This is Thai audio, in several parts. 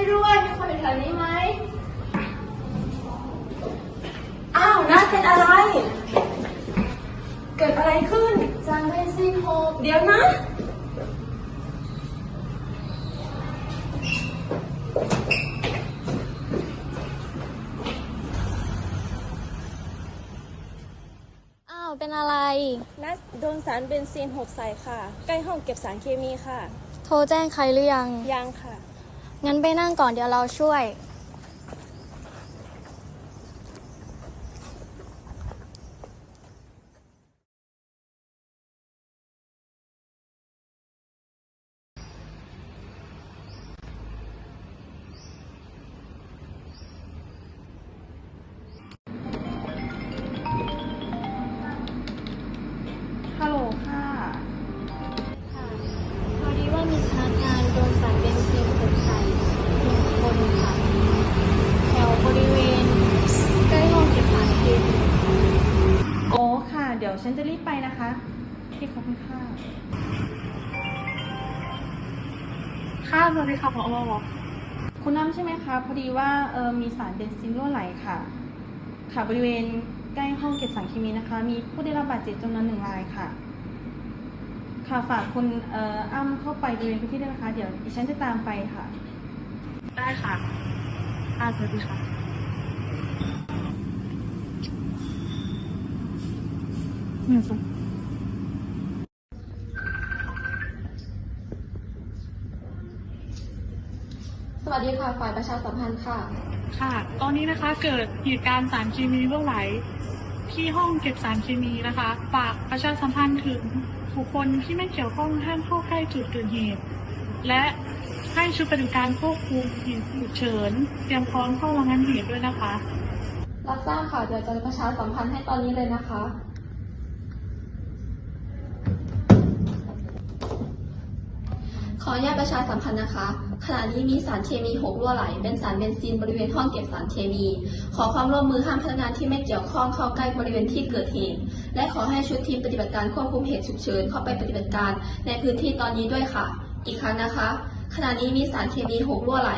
ช่วยด้วยมีคนอยู่แถวนี้ไหมอ้าวนัดเป็นอะไร เกิดอะไรขึ้น จานเบนซินหกเดี๋ยวนะ อ้าว เป็นอะไร นัดโดนสารเบนซีนหกใส่ค่ะ ใกล้ห้องเก็บสารเคมีค่ะ โทรแจ้งใครหรือยัง ยังค่ะ งั้นไปนั่งก่อนเดี๋ยวเราช่วย ฉันจะรีบไปนะคะที่ขอบคุณค่ะค่ะสวัสดีค่ะพอคุณน้ำใช่ไหมคะ พอดีว่าเออมีสารเบนซินรั่วไหลค่ะ ค่ะบริเวณใกล้ห้องเก็บสารเคมีนะคะ มีผู้ได้รับบาดเจ็บจำนวนหนึ่งรายค่ะ ค่ะฝากคุณเอ่ออ้ำเข้าไปบริเวณพื้นที่ด้วยนะคะ เดี๋ยวดิฉันจะตามไปค่ะ ได้ค่ะค่ะสวัสดีค่ะ สวัสดีค่ะ ฝ่ายประชาสัมพันธ์ค่ะ ค่ะ ตอนนี้นะคะเกิดเหตุการณ์สารเคมีรั่วไหล ที่ห้องเก็บสารเคมีนะคะ ฝากประชาสัมพันธ์ถึงบุคคลที่ไม่เกี่ยวข้องห้ามเข้าใกล้จุดเกิดเหตุ และให้ชุดปฏิบัติการควบคุมเหตุฉุกเฉินเตรียมพร้อมเข้าระงับเหตุด้วยนะคะ รับทราบค่ะเดี๋ยวจะประชาสัมพันธ์ให้ตอนนี้เลยนะคะ ขออนุญาตประชาสัมพันธ์นะคะ ขณะนี้มีสารเคมีหกรั่วไหล เป็นสารเบนซินบริเวณห้องเก็บสารเคมี ขอความร่วมมือห้ามพนักงานที่ไม่เกี่ยวข้องเข้าใกล้บริเวณที่เกิดเหตุ และขอให้ชุดทีมปฏิบัติการควบคุมเหตุฉุกเฉินเข้าไปปฏิบัติการในพื้นที่ตอนนี้ด้วยค่ะ อีกครั้งนะคะ ขณะนี้มีสารเคมีหกรั่วไหล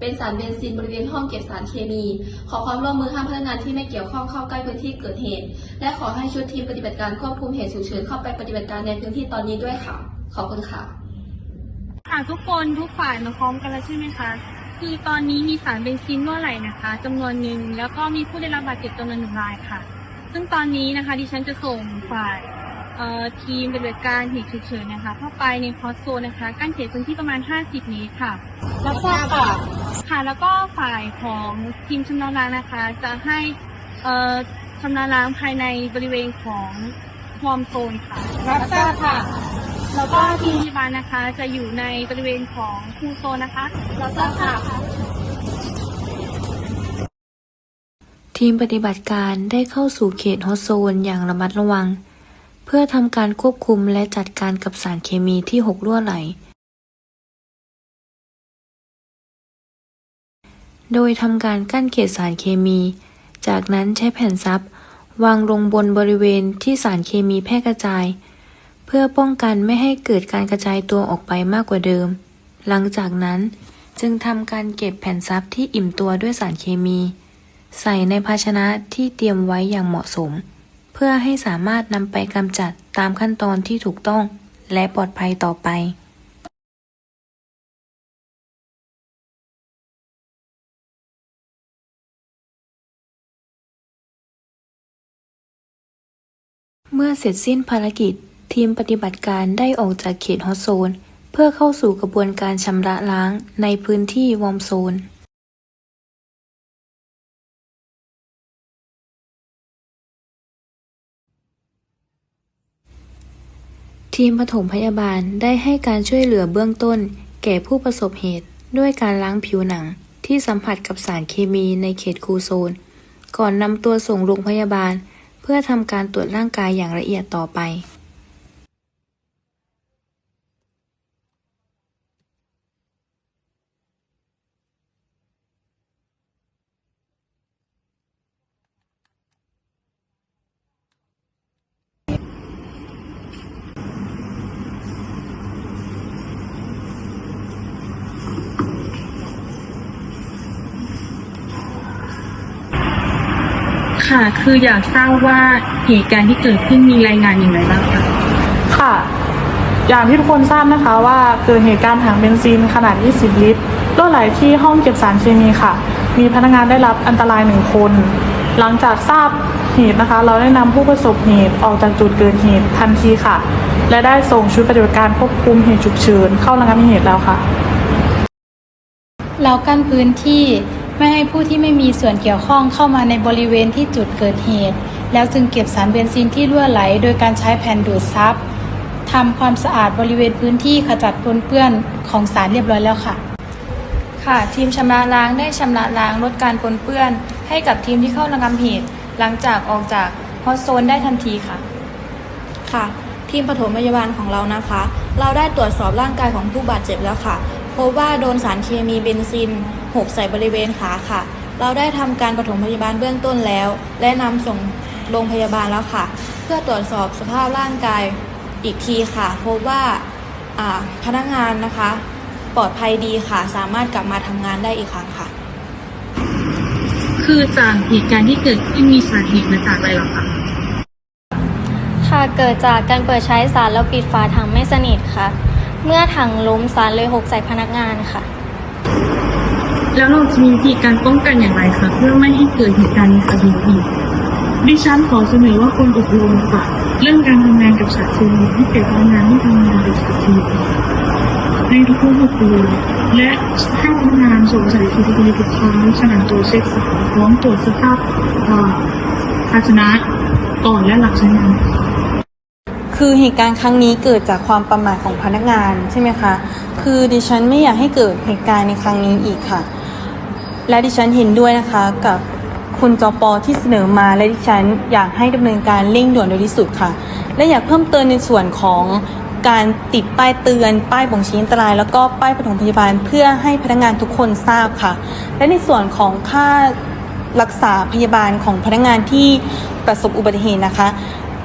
เป็นสารเบนซินบริเวณห้องเก็บสารเคมี ขอความร่วมมือห้ามพนักงานที่ไม่เกี่ยวข้องเข้าใกล้พื้นที่เกิดเหตุ และขอให้ชุดทีมปฏิบัติการควบคุมเหตุฉุกเฉินเข้าไปปฏิบัติการในพื้นที่ตอนนี้ด้วยค่ะ ขอบคุณค่ะ ค่ะทุกคนทุกฝ่ายมาพร้อมกันแล้วใช่ไหมคะ คือตอนนี้มีสารเบนซินรั่วไหลนะคะจำนวนหนึ่งแล้วก็มีผู้ได้รับบาดเจ็บจำนวนหนึ่งรายค่ะ ซึ่งตอนนี้นะคะดิฉันจะส่งฝ่ายเอ่อทีมปฏิบัติการเหตุฉุกเฉินนะคะ เข้าไปในคอสโซนนะคะ กั้นเขตพื้นที่ประมาณ 50 เมตรค่ะ รับทราบค่ะ ค่ะแล้วก็ฝ่ายของทีมชำนาญล้างนะคะ จะให้เอ่อชำนาญล้างภายในบริเวณของวอร์มโซนค่ะ รับทราบค่ะ แล้วก็ทีมพยาบาลนะคะ จะอยู่ในบริเวณของคูโซนะคะรับทราบค่ะ ทีมปฏิบัติการได้เข้าสู่เขตฮอตโซนอย่างระมัดระวัง เพื่อทำการควบคุมและจัดการกับสารเคมีที่หกรั่วไหล โดยทำการกั้นเขตสารเคมี จากนั้นใช้แผ่นซับวางลงบนบริเวณที่สารเคมีแพร่กระจาย เพื่อป้องกันไม่ให้เกิดการกระจายตัวออกไปมากกว่าเดิม หลังจากนั้นจึงทำการเก็บแผ่นซับที่อิ่มตัวด้วยสารเคมี ใส่ในภาชนะที่เตรียมไว้อย่างเหมาะสม เพื่อให้สามารถนำไปกำจัดตามขั้นตอนที่ถูกต้องและปลอดภัยต่อไปเมื่อเสร็จสิ้นภารกิจ ทีมปฏิบัติการได้ออกจากเขตฮอตโซน เพื่อเข้าสู่กระบวนการชำระล้างในพื้นที่วอร์มโซนทีมปฐมพยาบาลได้ให้การช่วยเหลือเบื้องต้น แก่ผู้ประสบเหตุ ด้วยการล้างผิวหนังที่สัมผัสกับสารเคมีในเขตคูโซน ก่อนนำตัวส่งโรงพยาบาล เพื่อทำการตรวจร่างกายอย่างละเอียดต่อไป ค่ะ คืออยากทราบว่าเหตุการณ์ที่เกิดขึ้นมีรายงานอย่างไรบ้างคะค่ะ อย่างที่ทุกคนทราบนะคะว่าเกิดเหตุการณ์ถังเบนซินขนาด 20 ลิตรรั่วไหลที่ห้องเก็บสารเคมีค่ะ มีพนักงานได้รับอันตรายหนึ่งคน หลังจากทราบเหตุนะคะ เราได้นำผู้ประสบเหตุออกจากจุดเกิดเหตุทันทีค่ะ และได้ส่งชุดปฏิบัติการควบคุมเหตุฉุกเฉินเข้าระงับเหตุแล้วค่ะเรากั้นพื้นที่ ไม่ให้ผู้ที่ไม่มีส่วนเกี่ยวข้องเข้ามาในบริเวณที่จุดเกิดเหตุ แล้วจึงเก็บสารเบนซินที่รั่วไหล โดยการใช้แผ่นดูดซับทำความสะอาดบริเวณพื้นที่ขจัดปนเปื้อนของสารเรียบร้อยแล้วค่ะ ค่ะทีมชำระล้างได้ชำระล้างลดการปนเปื้อน ให้กับทีมที่เข้าระงับเหตุ หลังจากออกจากฮอตโซนได้ทันทีค่ะ ค่ะ ทีมปฐมพยาบาลของเรานะคะ เราได้ตรวจสอบร่างกายของผู้บาดเจ็บแล้วค่ะ พบว่าโดนสารเคมีเบนซินหกใส่บริเวณขาค่ะ เราได้ทำการปฐมพยาบาลเบื้องต้นแล้ว และนำส่งโรงพยาบาลแล้วค่ะ เพื่อตรวจสอบสภาพร่างกายอีกทีค่ะ พบว่าอ่าพนักงานนะคะ ปลอดภัยดีค่ะ สามารถกลับมาทำงานได้อีกครั้งค่ะ คือจากเหตุการณ์ที่เกิดขึ้นมีสาเหตุมาจากอะไรหรอคะค่ะเกิดจากการเปิดใช้สารแล้วปิดฝาถังไม่สนิทค่ะ เมื่อถังล้มสารเลยหกใส่พนักงานค่ะ แล้วเราจะมีวิธีการป้องกันอย่างไรคะเพื่อไม่ให้เกิดเหตุการณ์ในครั้นอีกดิฉันขอเสนอว่าควรอบรมค่ะเรื่องการทำงานกับสารเคมีให้แก่พนักงานที่ทำงานกับสารเคมีในทุกๆหกเดือนและให้พนักงานสวมใส่ทีดีทุกครั้งขณะตัวเช็คสารพร้อมตรวจสภาพเอ่อภาชนะก่อนและหลังใช้งาน คือเหตุการณ์ครั้งนี้เกิดจากความประมาทของพนักงานใช่ไหมคะ คือดิฉันไม่อยากให้เกิดเหตุการณ์ในครั้งนี้อีกค่ะ และดิฉันเห็นด้วยนะคะกับคุณจอปอที่เสนอมาและดิฉันอยากให้ดำเนินการเร่งด่วนโดยที่สุดค่ะ และอยากเพิ่มเติมในส่วนของการติดป้ายเตือน ป้ายบ่งชี้อันตราย แล้วก็ป้ายปฐมพยาบาลเพื่อให้พนักงานทุกคนทราบค่ะ และในส่วนของค่ารักษาพยาบาลของพนักงานที่ประสบอุบัติเหตุนะคะ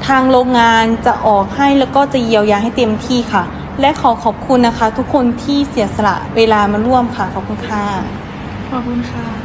ทางโรงงานจะออกให้แล้วก็จะเยียวยาให้เต็มที่ค่ะ และขอขอบคุณนะคะ ทุกคนที่เสียสละเวลามาร่วมค่ะ ขอบคุณค่ะ ขอบคุณค่ะ